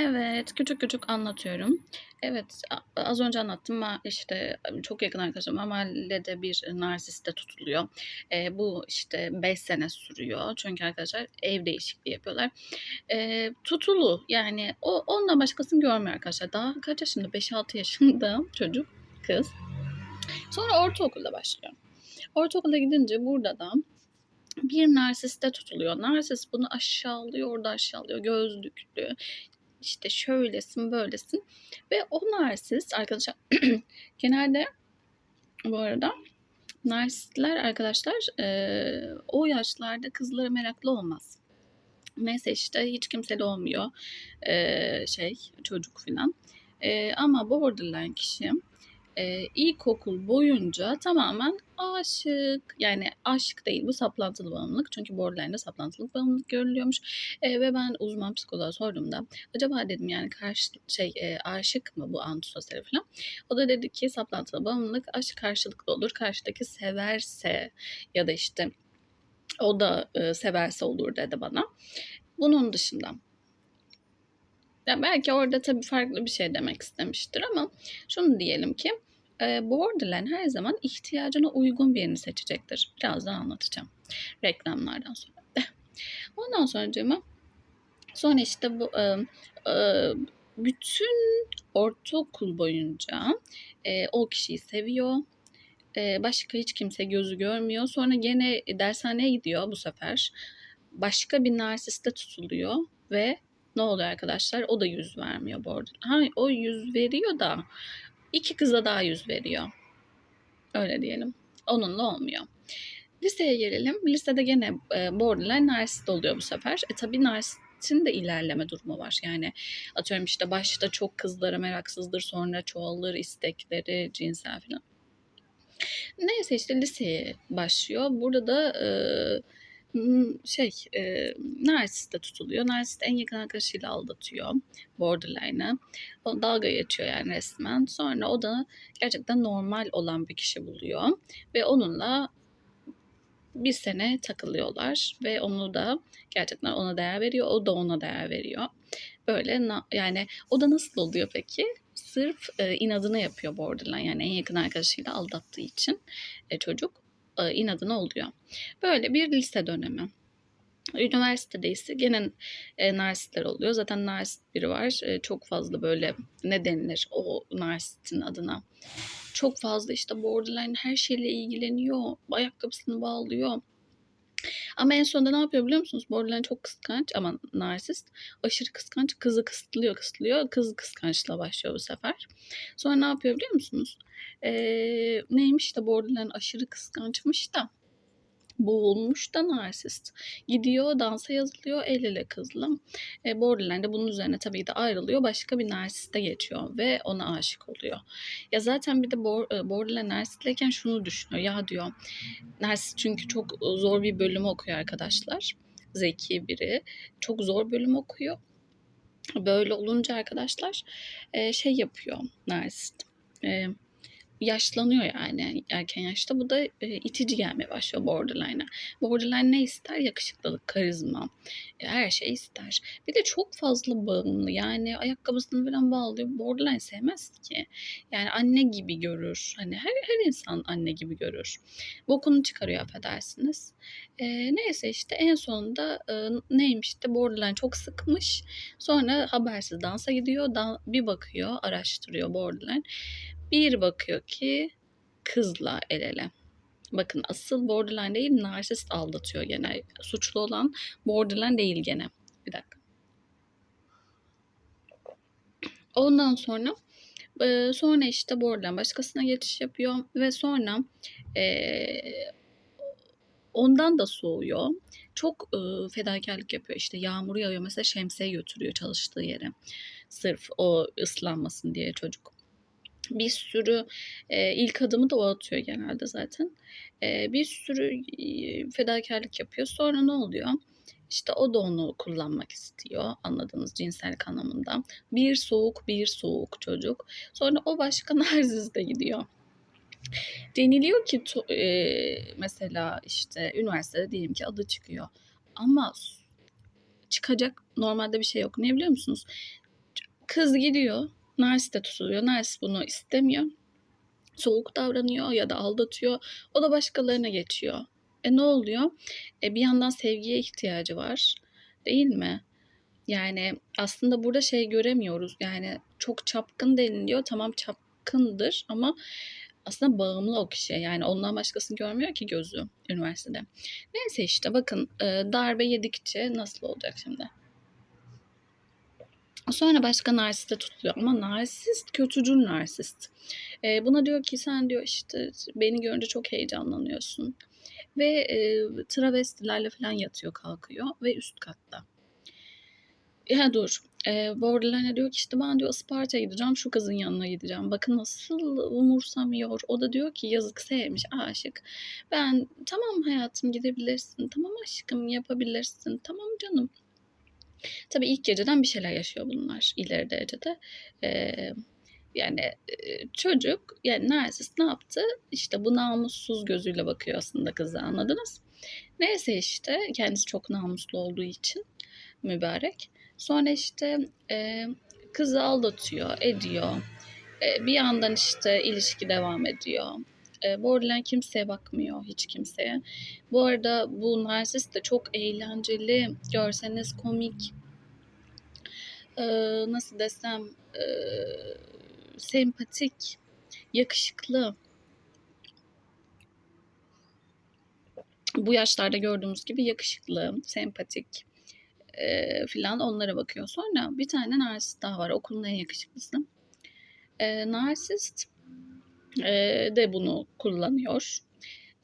Evet, küçük küçük anlatıyorum. Evet, az önce anlattım. Ma işte, çok yakın arkadaşım mahallede bir narsiste tutuluyor. Eee, bu, işte, 5 sene sürüyor. Çünkü arkadaşlar ev değişikliği yapıyorlar. Eee, tutulu, yani o ondan başkasını görmüyor arkadaşlar. Daha kaç yaşında? 5-6 yaşında çocuk, kız. Sonra ortaokulda başlıyor. Ortaokula gidince burada da bir narsiste tutuluyor. Narsist bunu aşağılıyor, orada aşağılıyor. Gözlüklü, işte şöylesin, böylesin ve o narsist arkadaşlar genelde bu arada narsistler arkadaşlar eee, o yaşlarda kızlara meraklı olmaz. Neyse işte hiç kimseli olmuyor eee, şey çocuk filan. Eee, ama borderline kişi eee, ilkokul boyunca tamamen aşık. Yani aşk değil bu saplantılı bağımlılık. Çünkü borderline'de saplantılı bağımlılık görülüyormuş. Eee, ve ben uzman psikoloğa sorduğumda acaba dedim yani karşı şey eee, aşık mı bu antisosyal falan. O da dedi ki saplantılı bağımlılık aşk karşılıklı olur. Karşıdaki severse ya da işte o da e, severse olur dedi bana. Bunun dışında ya belki orada tabii farklı bir şey demek istemiştir ama şunu diyelim ki e, borderline her zaman ihtiyacına uygun birini seçecektir. Birazdan anlatacağım reklamlardan sonra. Ondan sonra sonra işte bu e, e, bütün ortaokul boyunca e, o kişiyi seviyor. Başka hiç kimse gözü görmüyor. Sonra gene dershaneye gidiyor bu sefer. Başka bir narsiste tutuluyor ve ne oluyor arkadaşlar? O da yüz vermiyor bu arada. Ha, o yüz veriyor da iki kıza daha yüz veriyor. Öyle diyelim. Onunla olmuyor. Liseye gelelim. Lisede gene e, borderline narsist oluyor bu sefer. E tabii narsistin de ilerleme durumu var. Yani atıyorum işte başta çok kızlara meraksızdır sonra çoğalır istekleri cinsel falan. Neyse işte liseye başlıyor. Burada da e, şey e, narsiste tutuluyor. Narsist en yakın arkadaşıyla aldatıyor borderline'ı. Dalga geçiyor yani resmen. Sonra o da gerçekten normal olan bir kişi buluyor. Ve onunla bir sene takılıyorlar ve onu da gerçekten ona değer veriyor. O da ona değer veriyor. Böyle yani o da nasıl oluyor peki? Sırf e, inadına yapıyor borderline yani en yakın arkadaşıyla aldattığı için e, çocuk e, inadına oluyor. Böyle bir lise dönemi. Üniversitede ise gene e, narsistler oluyor. Zaten narsist biri var. E, çok fazla böyle ne denilir o narsistin adına. Çok fazla işte borderline her şeyle ilgileniyor. Ayakkabısını bağlıyor. Ama en sonunda ne yapıyor biliyor musunuz? Borderline çok kıskanç ama narsist. Aşırı kıskanç. Kızı kısıtlıyor kısıtlıyor. Kız kıskançla başlıyor bu sefer. Sonra ne yapıyor biliyor musunuz? Ee, neymiş de borderline aşırı kıskançmış da boğulmuş da narsist. Gidiyor dansa yazılıyor el ele kızla. E, Borderline de bunun üzerine tabii de ayrılıyor. Başka bir narsiste geçiyor ve ona aşık oluyor. Ya zaten bir de Borderline narsistleyken şunu düşünüyor. Ya diyor narsist çünkü çok zor bir bölüm okuyor arkadaşlar. Zeki biri. Çok zor bölüm okuyor. Böyle olunca arkadaşlar şey yapıyor narsist. E, yaşlanıyor yani erken yaşta. Bu da e, itici gelmeye başlıyor borderline'a. Borderline ne ister? Yakışıklılık, karizma. E, her şey ister. Bir de çok fazla bağımlı. Yani ayakkabısını falan bağlıyor. Borderline sevmez ki. Yani anne gibi görür. Hani her, her insan anne gibi görür. Bokunu çıkarıyor affedersiniz. E, neyse işte en sonunda e, neymiş de borderline çok sıkmış. Sonra habersiz dansa gidiyor. Dan, bir bakıyor, araştırıyor borderline bir bakıyor ki kızla el ele. Bakın asıl borderline değil narsist aldatıyor gene. Suçlu olan borderline değil gene. Bir dakika. Ondan sonra e, sonra işte borderline başkasına geçiş yapıyor ve sonra e, ondan da soğuyor. Çok e, fedakarlık yapıyor. İşte yağmur yağıyor mesela şemsiye götürüyor çalıştığı yere. Sırf o ıslanmasın diye çocuk bir sürü e, ilk adımı da o atıyor genelde zaten. E, bir sürü e, fedakarlık yapıyor. Sonra ne oluyor? İşte o da onu kullanmak istiyor anladığınız cinsellik anlamında. Bir soğuk bir soğuk çocuk. Sonra o başka narzizde gidiyor. Deniliyor ki e, mesela işte üniversitede diyelim ki adı çıkıyor. Ama çıkacak normalde bir şey yok. Ne biliyor musunuz? Kız gidiyor. Narsiste tutuluyor. Narsis bunu istemiyor. Soğuk davranıyor ya da aldatıyor. O da başkalarına geçiyor. E ne oluyor? E bir yandan sevgiye ihtiyacı var. Değil mi? Yani aslında burada şey göremiyoruz. Yani çok çapkın deniliyor. Tamam çapkındır ama aslında bağımlı o kişiye. Yani ondan başkasını görmüyor ki gözü üniversitede. Neyse işte bakın e, darbe yedikçe nasıl olacak şimdi? Sonra başka narsiste tutuluyor ama narsist kötücül narsist. E, buna diyor ki sen diyor işte beni görünce çok heyecanlanıyorsun. Ve e, travestilerle falan yatıyor kalkıyor ve üst katta. Ya dur. E, Borderline diyor ki işte ben diyor Isparta'ya gideceğim şu kızın yanına gideceğim. Bakın nasıl umursamıyor. O da diyor ki yazık sevmiş aşık. Ben tamam hayatım gidebilirsin. Tamam aşkım yapabilirsin. Tamam canım. Tabii ilk geceden bir şeyler yaşıyor bunlar ileri derecede. Ee, yani çocuk yani narsist ne yaptı? İşte bu namussuz gözüyle bakıyor aslında kıza anladınız? Neyse işte kendisi çok namuslu olduğu için mübarek. Sonra işte e, kızı aldatıyor, ediyor. E, bir yandan işte ilişki devam ediyor. E, Borderline kimseye bakmıyor, hiç kimseye. Bu arada bu narsist de çok eğlenceli, görseniz komik. E, nasıl desem, e, sempatik, yakışıklı. Bu yaşlarda gördüğümüz gibi yakışıklı, sempatik e, filan onlara bakıyor. Sonra bir tane narsist daha var. Okulun en yakışıklısı. E, narsist e, de bunu kullanıyor.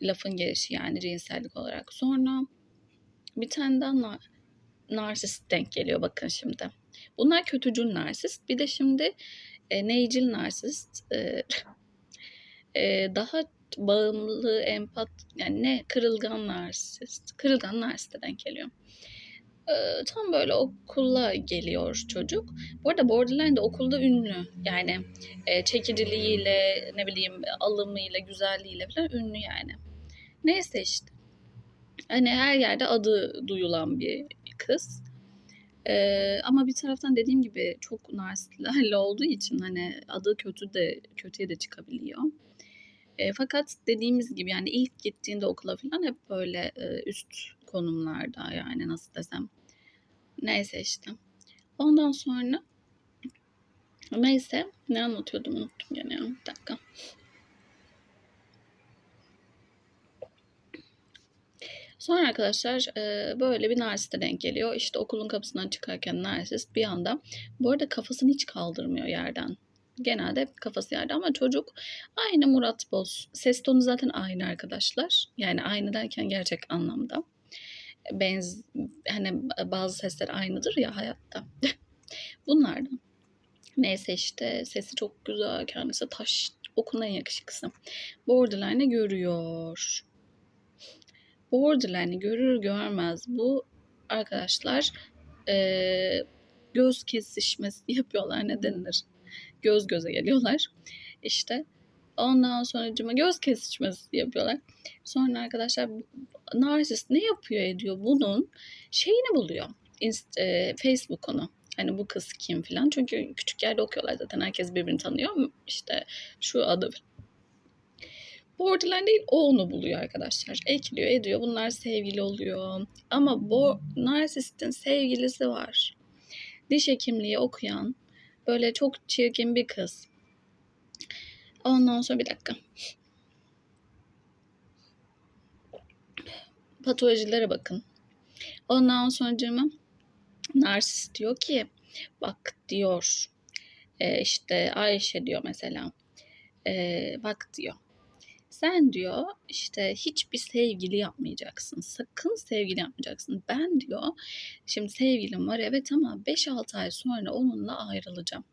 Lafın gelişi yani cinsellik olarak. Sonra bir tane daha na- narsist denk geliyor bakın şimdi. Bunlar kötücül narsist. Bir de şimdi e, neycil narsist. E, e, daha bağımlı, empat yani ne kırılgan narsist. Kırılgan narsiste denk geliyor. E, tam böyle okula geliyor çocuk. Bu arada Borderline de okulda ünlü. Yani e, çekiciliğiyle, ne bileyim alımıyla, güzelliğiyle falan ünlü yani. Neyse işte. Hani her yerde adı duyulan bir kız. Ee, ama bir taraftan dediğim gibi çok narsistlerle olduğu için hani adı kötü de kötüye de çıkabiliyor. E, fakat dediğimiz gibi yani ilk gittiğinde okula falan hep böyle e, üst konumlarda yani nasıl desem. Neyse işte. Ondan sonra neyse ne anlatıyordum unuttum gene ya. Bir dakika. Sonra arkadaşlar e, böyle bir narsiste denk geliyor. İşte okulun kapısından çıkarken narsist bir anda bu arada kafasını hiç kaldırmıyor yerden. Genelde kafası yerde ama çocuk aynı Murat Boz. Ses tonu zaten aynı arkadaşlar. Yani aynı derken gerçek anlamda. Benz hani bazı sesler aynıdır ya hayatta. Bunlardan. Neyse işte sesi çok güzel. Kendisi taş okulun en yakışıklısı. Borderline'ı görüyor. Borderline'ı görür görmez bu arkadaşlar e, göz kesişmesi yapıyorlar ne denilir? Göz göze geliyorlar. İşte ondan sonra göz kesişmesi yapıyorlar. Sonra arkadaşlar narsist ne yapıyor ediyor bunun şeyini buluyor. Inst, e, Facebook'unu. Hani bu kız kim filan. Çünkü küçük yerde okuyorlar zaten. Herkes birbirini tanıyor. İşte şu adı Borderline değil o onu buluyor arkadaşlar. Ekliyor ediyor. Bunlar sevgili oluyor. Ama bu narsistin sevgilisi var. Diş hekimliği okuyan böyle çok çirkin bir kız. Ondan sonra bir dakika. Patolojilere bakın. Ondan sonra cıma narsist diyor ki bak diyor e, işte Ayşe diyor mesela e, bak diyor sen diyor işte hiçbir sevgili yapmayacaksın. Sakın sevgili yapmayacaksın. Ben diyor şimdi sevgilim var evet ama 5-6 ay sonra onunla ayrılacağım.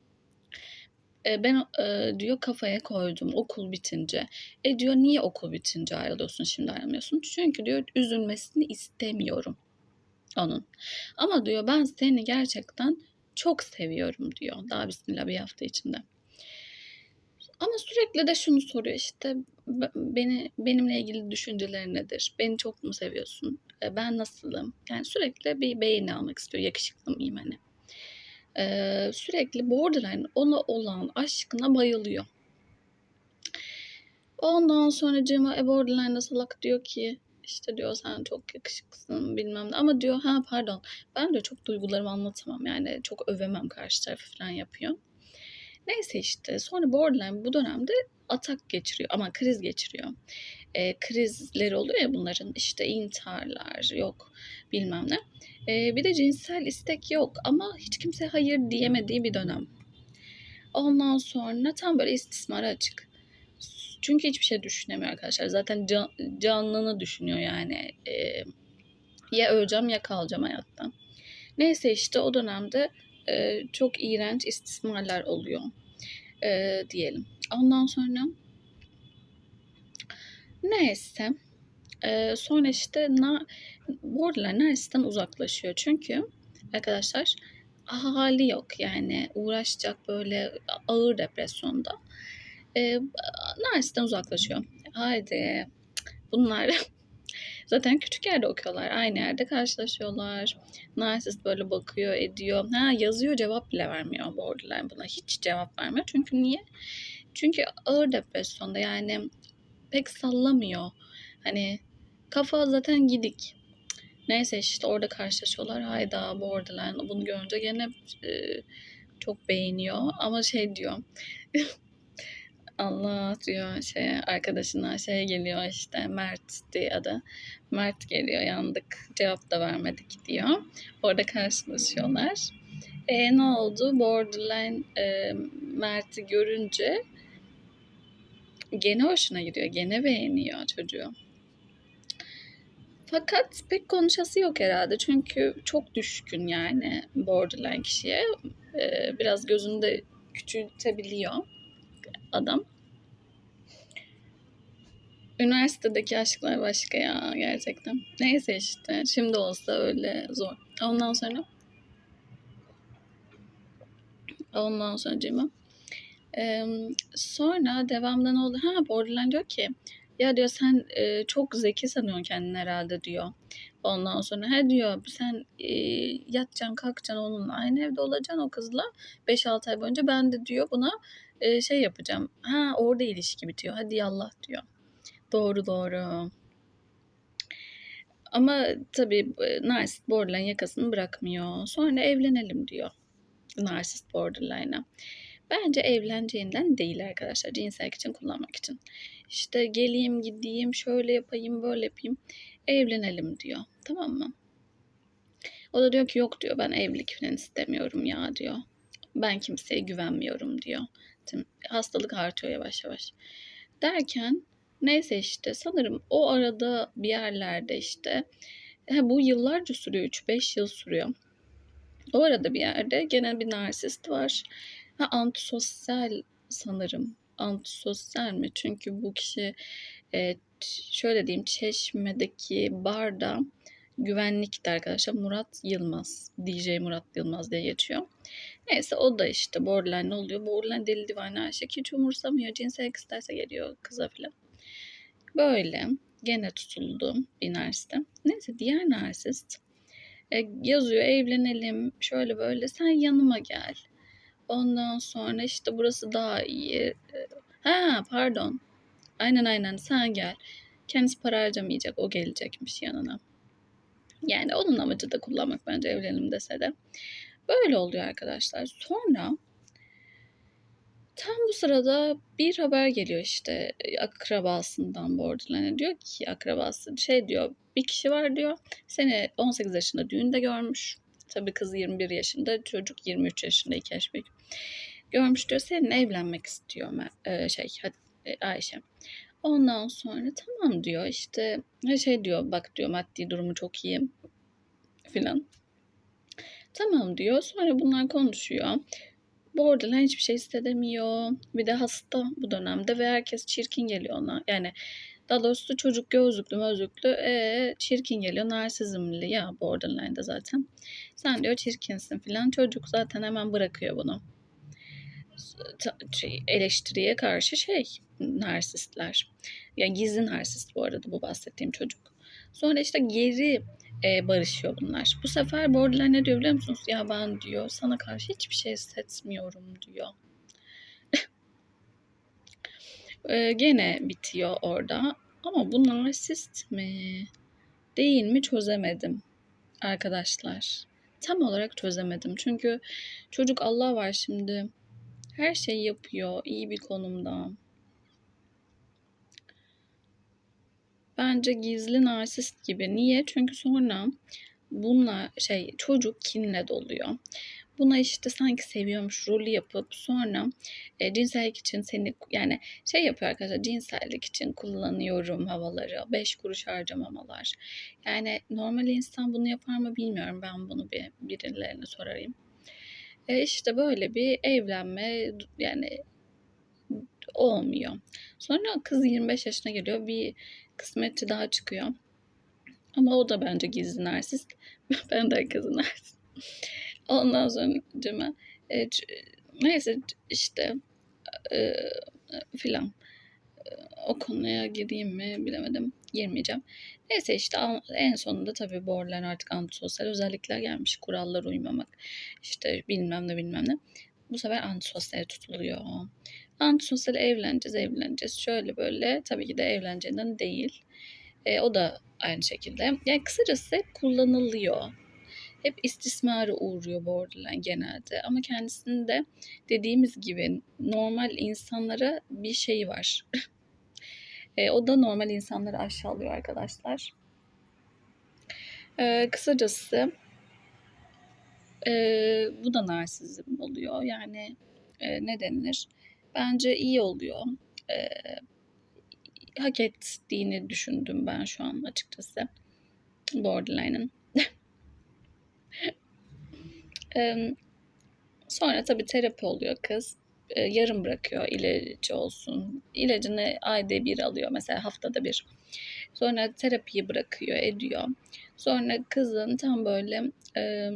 E, ben e, diyor kafaya koydum okul bitince. E diyor niye okul bitince ayrılıyorsun şimdi ayrılmıyorsun? Çünkü diyor üzülmesini istemiyorum onun. Ama diyor ben seni gerçekten çok seviyorum diyor. Daha bismillah bir hafta içinde. Ama sürekli de şunu soruyor işte beni benimle ilgili düşünceler nedir? Beni çok mu seviyorsun? Ben nasılım? Yani sürekli bir beğeni almak istiyor. Yakışıklı mıyım hani? Eee, sürekli borderline ona olan aşkına bayılıyor. Ondan sonracığıma e, borderline salak diyor ki işte diyor sen çok yakışıklısın bilmem ne ama diyor ha pardon ben diyor çok duygularımı anlatamam yani çok övemem karşı tarafı falan yapıyor. Neyse işte sonra borderline bu dönemde atak geçiriyor ama kriz geçiriyor. E, krizleri oluyor ya bunların işte intiharlar yok bilmem ne. E, bir de cinsel istek yok ama hiç kimse hayır diyemediği bir dönem. Ondan sonra tam böyle istismara açık. Çünkü hiçbir şey düşünemiyor arkadaşlar. Zaten can, canlını düşünüyor yani. E, ya öleceğim ya kalacağım hayattan. Neyse işte o dönemde e, çok iğrenç istismarlar oluyor e, diyelim. Ondan sonra neyse e, sonra işte na, borderline narcisisten uzaklaşıyor. Çünkü arkadaşlar hali yok yani uğraşacak böyle ağır depresyonda. E, narsisten uzaklaşıyor. Haydi bunlar zaten küçük yerde okuyorlar. Aynı yerde karşılaşıyorlar. Narsist böyle bakıyor, ediyor. Ha yazıyor cevap bile vermiyor borderline buna. Hiç cevap vermiyor. Çünkü niye? Çünkü ağır depresyonda yani pek sallamıyor. Hani kafa zaten gidik. Neyse işte orada karşılaşıyorlar. Hayda borderline bunu görünce gene e, çok beğeniyor. Ama şey diyor. Allah diyor şey arkadaşına şey geliyor işte Mert diye adı. Mert geliyor yandık cevap da vermedik diyor. Orada karşılaşıyorlar. E, ne oldu? Borderline e, Mert'i görünce gene hoşuna gidiyor. Gene beğeniyor çocuğu. Fakat pek konuşası yok herhalde. Çünkü çok düşkün yani borderline kişiye. E, biraz gözünde küçültebiliyor adam. Üniversitedeki aşklar başka ya gerçekten. Neyse işte şimdi olsa öyle zor. Ondan sonra ondan sonra cima. Ee, sonra devamlı ne oldu? Ha Borderline diyor ki ya diyor sen e, çok zeki sanıyorsun kendini herhalde diyor. Ondan sonra he diyor sen e, yatacaksın kalkacaksın onunla aynı evde olacaksın o kızla 5-6 ay boyunca ben de diyor buna e, şey yapacağım. Ha orada ilişki bitiyor hadi yallah diyor. Doğru doğru. Ama tabii narsist borderline yakasını bırakmıyor. Sonra evlenelim diyor. Narsist borderline'a. Bence evleneceğinden değil arkadaşlar. Cinsellik için kullanmak için. İşte geleyim gideyim şöyle yapayım böyle yapayım. Evlenelim diyor. Tamam mı? O da diyor ki yok diyor ben evlilik falan istemiyorum ya diyor. Ben kimseye güvenmiyorum diyor. Hastalık artıyor yavaş yavaş. Derken Neyse işte sanırım o arada bir yerlerde işte he, bu yıllarca sürüyor 3-5 yıl sürüyor. O arada bir yerde gene bir narsist var. Ha, antisosyal sanırım. Antisosyal mi? Çünkü bu kişi e, şöyle diyeyim Çeşme'deki barda güvenlikti arkadaşlar. Murat Yılmaz. DJ Murat Yılmaz diye geçiyor. Neyse o da işte borderline ne oluyor? Borderline deli divane aşık hiç umursamıyor. Cinsellik isterse geliyor kıza filan. Böyle gene tutuldum bir narsiste. Neyse diğer narsist e, yazıyor evlenelim şöyle böyle sen yanıma gel. Ondan sonra işte burası daha iyi. E, ha pardon. Aynen aynen sen gel. Kendisi para harcamayacak o gelecekmiş yanına. Yani onun amacı da kullanmak bence evlenelim dese de. Böyle oluyor arkadaşlar. Sonra Tam bu sırada bir haber geliyor işte akrabasından borderline diyor ki akrabası şey diyor bir kişi var diyor seni 18 yaşında düğünde görmüş. Tabii kız 21 yaşında çocuk 23 yaşında iki yaş büyük. Görmüş diyor seninle evlenmek istiyor şey Ayşe. Ondan sonra tamam diyor işte şey diyor bak diyor maddi durumu çok iyi filan. Tamam diyor sonra bunlar konuşuyor borderline hiçbir şey hissedemiyor. Bir de hasta bu dönemde ve herkes çirkin geliyor ona. Yani daha doğrusu çocuk gözlüklü mözlüklü e, çirkin geliyor. Narsizmli ya borderline'da zaten. Sen diyor çirkinsin filan. Çocuk zaten hemen bırakıyor bunu. Şey, eleştiriye karşı şey narsistler. Yani gizli narsist bu arada bu bahsettiğim çocuk. Sonra işte geri e, barışıyor bunlar. Bu sefer borderline ne diyor biliyor musunuz? Ya ben diyor sana karşı hiçbir şey hissetmiyorum diyor. e, gene bitiyor orada. Ama bu narsist mi? Değil mi çözemedim arkadaşlar. Tam olarak çözemedim. Çünkü çocuk Allah var şimdi. Her şeyi yapıyor. iyi bir konumda. Bence gizli narsist gibi. Niye? Çünkü sonra bununla şey çocuk kinle doluyor. Buna işte sanki seviyormuş rolü yapıp sonra e, cinsellik için seni yani şey yapıyor arkadaşlar cinsellik için kullanıyorum havaları. Beş kuruş harcamamalar. Yani normal insan bunu yapar mı bilmiyorum. Ben bunu bir birilerine sorarım. E işte böyle bir evlenme yani olmuyor. Sonra kız 25 yaşına geliyor. Bir kısmetçi daha çıkıyor. Ama o da bence gizli narsist. ben de herkesin narsist. Ondan sonra cıma, e, neyse işte e, filan e, o konuya gireyim mi bilemedim. Girmeyeceğim. Neyse işte en sonunda tabii borderline artık antisosyal özellikler gelmiş. Kurallara uymamak. işte bilmem ne bilmem ne. Bu sefer antisosyal tutuluyor. Antisosyal evleneceğiz evleneceğiz. Şöyle böyle tabii ki de evleneceğinden değil. E, o da aynı şekilde. Yani kısacası hep kullanılıyor hep istismara uğruyor borderline genelde. Ama kendisinde dediğimiz gibi normal insanlara bir şey var. e, o da normal insanları aşağılıyor arkadaşlar. E, kısacası e, bu da narsizm oluyor. Yani e, ne denilir? Bence iyi oluyor. E, hak ettiğini düşündüm ben şu an açıkçası. Borderline'ın. sonra tabii terapi oluyor kız. yarım bırakıyor ilacı olsun. İlacını ayda bir alıyor mesela haftada bir. Sonra terapiyi bırakıyor, ediyor. Sonra kızın tam böyle e,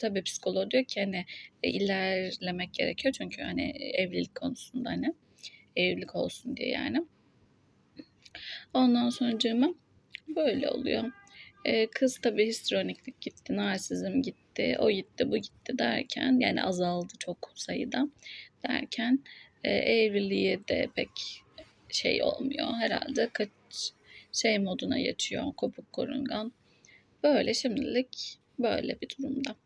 tabii psikoloğu diyor ki hani e, ilerlemek gerekiyor çünkü hani evlilik konusunda hani evlilik olsun diye yani. Ondan sonra böyle oluyor. E, kız tabii histrioniklik gitti, narsizm gitti, o gitti, bu gitti derken yani azaldı çok sayıda derken e, evliliğe de pek şey olmuyor. Herhalde kaç şey moduna geçiyor kopuk korungan. Böyle şimdilik böyle bir durumda.